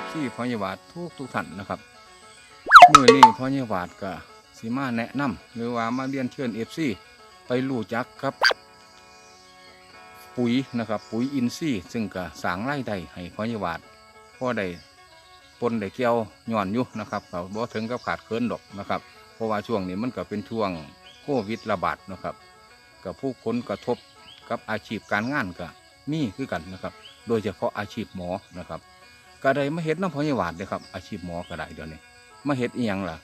ฟซีพอยาบาททุกทุกท่านนะครับมื่อนี้พอยาบาทก็สีมาแนะนำหรือว่ามาเรียนเชิญเอฟซีไปรู้จักกับ ปุ๋ยนะครับ ปุ๋ยอินทรีย์ซึ่งก็สางไรายได้ให้พอยาบาทพอได้ปนได้เกี่ยวย่อนอยู่นะครับก็บ่ถึงกับขาดเคินดอกนะครับ เพราะว่าช่วงนี้มันก็เป็นช่วงโควิดระบาดนะครับกับผู้คนกระทบกับอาชีพการงานก็มีคือกันนะครับ โดยเฉพาะอาชีพหมอนะครับ ก็ได้มาเฮ็ดน้ำพยาบาลเลยครับ อาชีพหมอก็ได้เดี๋ยวนี้มาเฮ็ดอีหยังล่ะ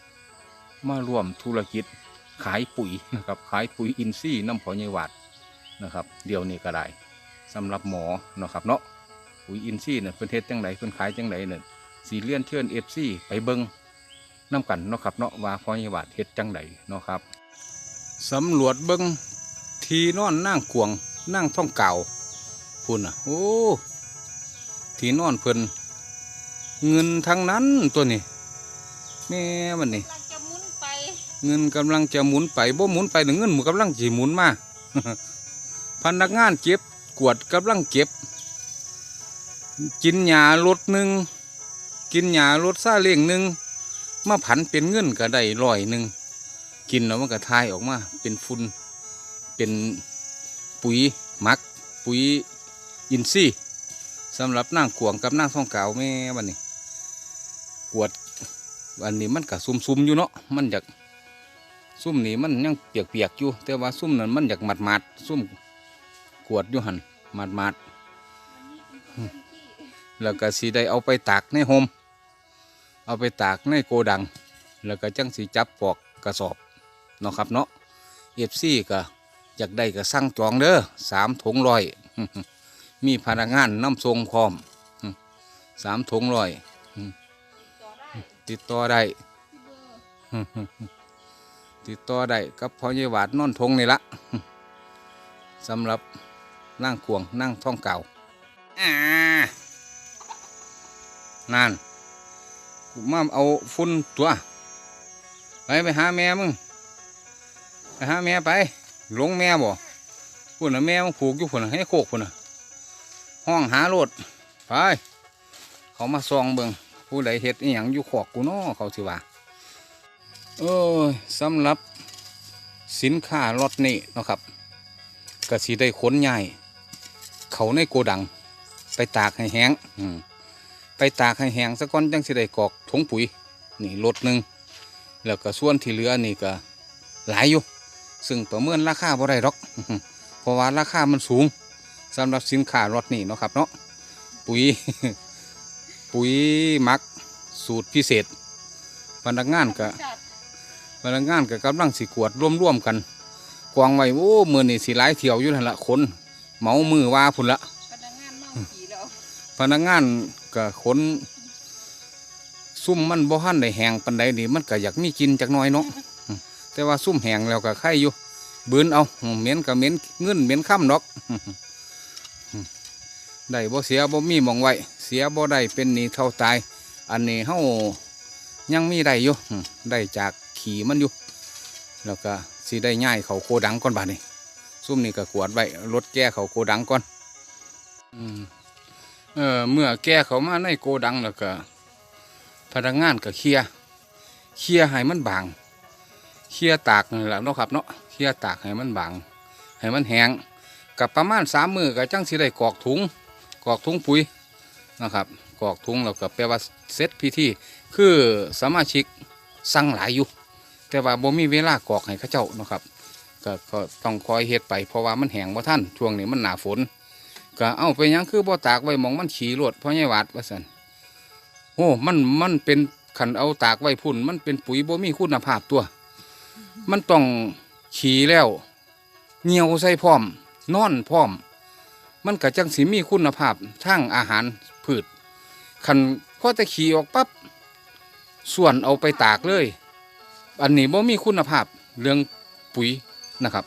มาร่วมธุรกิจขายปุ๋ยนะครับ ขายปุ๋ยอินทรีย์น้ำพยาบาลนะครับ เดี๋ยวนี้ก็ได้สำหรับหมอนะครับเนาะปุ๋ยอินทรีย์เนี่ยเพิ่นเฮ็ดจังไดเพิ่นขายจังไดเนี่ยสีเลียนเชิญเอฟซีไปเบิงน้ำกันเนาะครับเนาะว่าพยาบาลเฮ็ดจังไดเนาะครับสำรวจเบิงทีนอนนั่งกวงนั่งท่องเก่าพุ่นอะโอ้ทีนอนเพิ่น เงินทั้งนั้นตัวนี้แม่มันนี่กำลังจะหมุนไปเงินกำลังจะหมุนไปบ่หมุนไปหนึ่งเงินหมูกำลังจีหมุนมาพนักงานเก็บกวดกำลังเก็บ กินหญ้ารถหนึ่งกินหญ้ารถซาเล้งหนึ่งมาผันเป็นเงินก็ได้ร้อยหนึ่งกินแล้วมันก็ทายออกมา เป็นฝุ่นเป็นปุ๋ยหมัก ปุ๋ยอินทรีย์สำหรับนางกวงกับนางท่องเก่าแม่วันนี้ กวดวันนี้มันก็ซุ่มๆอยู่เนาะมันอยากซุ่มนี่มันยังเปียกๆอยู่ แต่ว่าซุ่มนั้นมันอยากหมัดๆซุ่มกวดอยู่หันหมัดๆแล้วก็สีได้เอาไปตากในโฮมเอาไปตากในโกดัง แล้วก็จังสีจับปอกกระสอบเนาะครับเนาะเอฟซีก็อยากได้ก็สั่งจองเด้อสามถุงร้อยมีพนักงานน้ำทรงพร้อมสามถุงร้อย ติดต่อได้ที่เบอร์ติดต่อได้กับพ่อใหญ่หวาดนอนทงนี่ละสำหรับนั่งควงนั่งท่องเก่าอ่านั่นกูมาเอาฝุ่นตัว ไปไปหาแม่มึง ไปหาแม่ไป หลงแม่บ่พุ่นน่ะแม่มึงผูกอยู่พุ่นน่ะให้โคกพุ่นน่ะห้องหาโลดไป เขามาซองเบิง ผู้ใดเฮ็ดอีหยังอยู่ขอกกูน้อเขาสิว่าเอ้ยสำหรับสินค้ารถนี้นะครับก็สิได้ขนใหญ่เขาในโกดัง ไปตากให้แห้งไปตากให้แห้งซะก่อนจังสิได้กรอกถุงปุ๋ยนี่รถหนึ่งแล้วก็ส่วนที่เหลือนี่ก็หลายอยู่ ซึ่งประเมินราคาบ่ได้หรอก เพราะว่าราคามันสูงสำหรับสินค้ารถนี่เนาะครับเนาะปุ๋ย ปุ๋ยหมักสูตรพิเศษพนักงานก็ชาติพนักงานก็กำลังสิกวดร่วมๆกันกวางไว้โอ้มือนี่สิหลายเที่ยวอยู่นั่นละคนเหมามือว่าพุ่นละพนักงานเมาขี่แล้วพนักงานก็ขนซุ่มมันบ่ทันได้แหงปันใดนี่มันก็อยากมีกินจักหน่อยเนาะอืมแต่ว่าซุ่มแหงแล้วก็ไข่อยู่บืนเอาเหม็นก็เหม็นเงินเหม็นค่ำดอก ได้บ่เสียบ่มีมองไว้เสียบ่ได้เป็นหนี้เท่าตาย อันนี้เฮายังมีได้อยู่ได้จากขี่มันอยู่แล้วก็สิได้ง่ายเขาโกดังก่อนบาดนี้ซุ่มนี่ก็กวดไว้รถแก้เขาโกดังก่อนเออเมื่อแก้เขามาในโกดังแล้วก็พนักงานก็เคลียเคลียให้มันบางเคลียตากนี่แหละเนาะครับเนาะเคลียตากให้มันบางให้มันแห้งกับประมาณสามมือก็จังสิได้กรอกถุง กรอกถุงปุ๋ยนะครับกรอกถุงแล้วก็แปลว่าเสร็จพิธีคือสมาชิกสั่งหลายอยู่ แต่ว่าบ่มีเวลากอกให้เขาเจ้านะครับก็ก็ต้องคอยเฮ็ดไปเพราะว่ามันแห้งบ่ทันช่วงนี้มันหนาฝนก็เอาไปยังคือบ่ตากไว้มองมันขี่รวดเพราะไงวาดว่าซั่นโอ้มันมันเป็นขันเอาตากไว้พุ่น มันเป็นปุ๋ยบ่มีคุณภาพตัว มันต้องขี่แล้วเหนียวใส่พร้อม นอนพร้อม มันก็จังสิมีคุณภาพทางอาหารพืชขันพ่อจะขี่ออกปั๊บส่วนเอาไปตากเลย อันนี้บ่มีคุณภาพเรื่องปุ๋ยนะครับ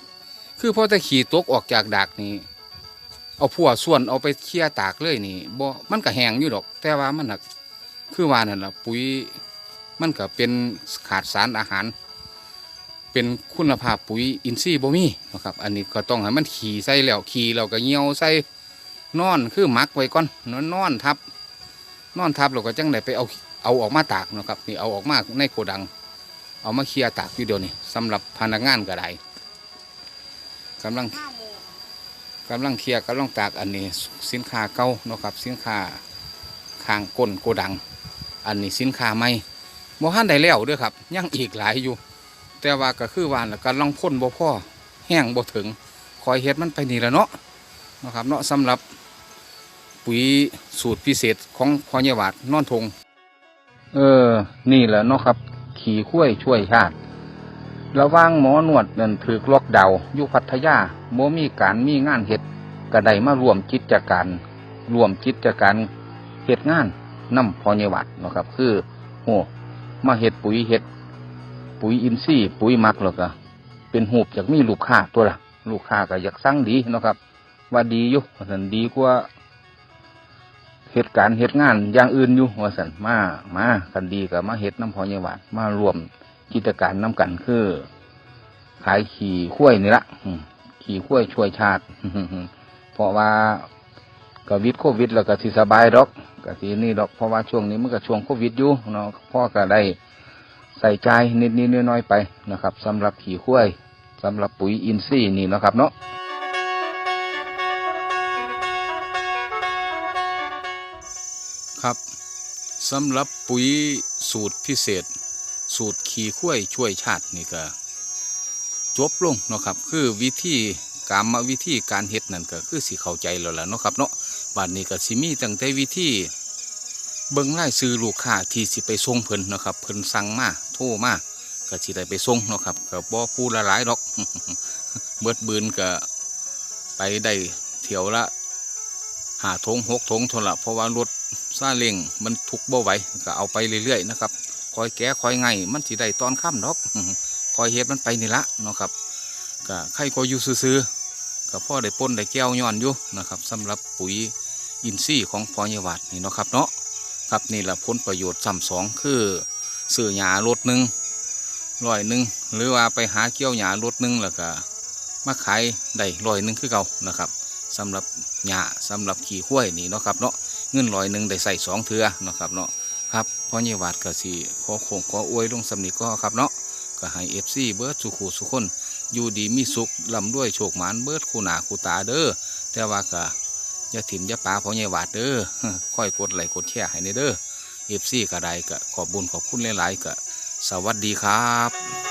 คือพ่อจะขี่ตกออกจากดากนี่เอาผัวส่วนเอาไปเคี่ยตากเลยนี่บ่มันก็แห้งอยู่ดอก แต่ว่ามันหักคือว่านั่นล่ะปุ๋ยมันก็เป็นขาดสารอาหาร เป็นคุณภาพปุ๋ยอินทรีย์บ่มีนะครับ อันนี้ก็ต้องให้มันขี่ใส่แล้วขี่แล้วก็เหี่ยวใส่นอนคือมักไว้ก่อนนอนนอนทับ นอนทับเราก็จังได้ไปเอาเอาออกมาตากนะครับนี่เอาออกมาในโกดัง เอามาเคลียร์ตากอยู่เดียวนี่สำหรับพนักงานก็ได้กำลังห้าโมงกำลังเคลียร์กำลังตากอันนี้สินค้าเก่านะครับ สินค้าข้างก้นโกดัง อันนี้สินค้าใหม่บ่ทันได้แล้วด้วยครับยังอีกหลายอยู่ แต่ว่าก็คือว่าน่ะกำลังพ่นบ่พอแห้งบ่ถึงคอยเฮ็ดมันไปนี่ละเนาะนะครับเนาะสำหรับปุ๋ยสูตรพิเศษของพอเยวาดนอนทง เออ นี่แหละเนาะครับ ขี่ข้วยช่วยชาติระว่างหมอนวดนั่นถือล็อกดาวน์อยู่พัทยาโมมีการมีงานเฮ็ดก็ไดมารวมกิจการรวมกิจการเฮ็ดงานนำพอเยวัดนะครับ คือโหมาเฮ็ดปุ๋ยเฮ็ด ปุ๋ยอินทรีย์ปุ๋ยมักแล้วก็เป็นหูบจากมีลูกค้าตัวละลูกค้าก็อยากสั่งดีเนาะครับ ว่าดีอยู่ว่าสันดีกว่าเหตุการณ์เหตุงานอย่างอื่นอยู่ว่าสันมามากันดีกับมาเฮ็ดน้ำพอเยวัดมารวมกิจการน้ำกันคือ ขายขี่ข้วยนี่ละขี่ข้วยช่วยชาติเพราะว่าก็วิดโควิด แล้วก็สิสบายดอกก็สินี่ดอกเพราะว่าช่วงนี้มันก็ช่วงโควิดอยู่เนาะพ่อก็ได้ ใส่ใจนิดนิดน้อยๆไปนะครับสำหรับขี่ข้วยสำหรับปุ๋ยอินทรีย์นี่นะครับเนาะครับสำหรับปุ๋ยสูตรพิเศษ สูตรขี่ข้วยช่วยชาตินี่ก็จบลงเนาะครับ คือวิธีกรรมวิธีการเฮ็ดนั่นก็คือสิเข้าใจแล้วล่ะเนาะครับเนาะบัดนี้ก็สิมีตั้งแต่วิธีเบิ่งรายซื้อลูกค้าที่สิไปส่งเพิ่นนะครับเพิ่นสั่งมา โทรมาก็สิได้ไปส่งเนาะครับก็บ่ผู้ละหลายดอกเบิดบืนก็ไปได้เที่ยวละหาทงหกทงท่าละเพราะว่ารถซาเล้งมันทุกบ่ไหวก็เอาไปเรื่อยๆนะครับคอยแก้คอยไงมันสิได้ตอนค่ำดอกคอยเฮ็ดมันไปนี่ละเนาะครับก็ใครก็อยู่ซื่อๆก็พ่อได้ป้นได้แก้วย้อนอยู่นะครับสำหรับปุ๋ยอินทรีย์ของพอยวัดนี่เนาะครับเนาะครับนี่แหละผลประโยชน์ซ้ำสองคือ ซื้อหญ้ารถหนึ่งร้อยหนึ่งหรือว่าไปหาเกี่ยวหญ้ารถหนึ่งแล้วก็มาขายได้ร้อยหนึ่งคือเก่านะครับสำหรับหญ้าสำหรับขี่ข้วยนี่เนาะครับเนาะเงินร้อยหนึ่งได้ใส่สองเทือเนาะครับเนาะครับเพราะเยวาดก็สิขอคงขออวยลงสำนิก็ครับเนาะก็ให้เอฟซีเบิร์ดสุขูสุขคนอยู่ดีมีสุขลำด้วยโชคหมานเบิร์ดคู่หนาคู่ตาเด้อแต่ว่าก็อย่าถิ่มอย่าปาเพราะเยวาดเด้อค่อยกดไหลกดแชร์ให้ในเด้อ เอฟซีก็ไดก็ขอบบุญขอบคุณหลายๆก็สวัสดีครับ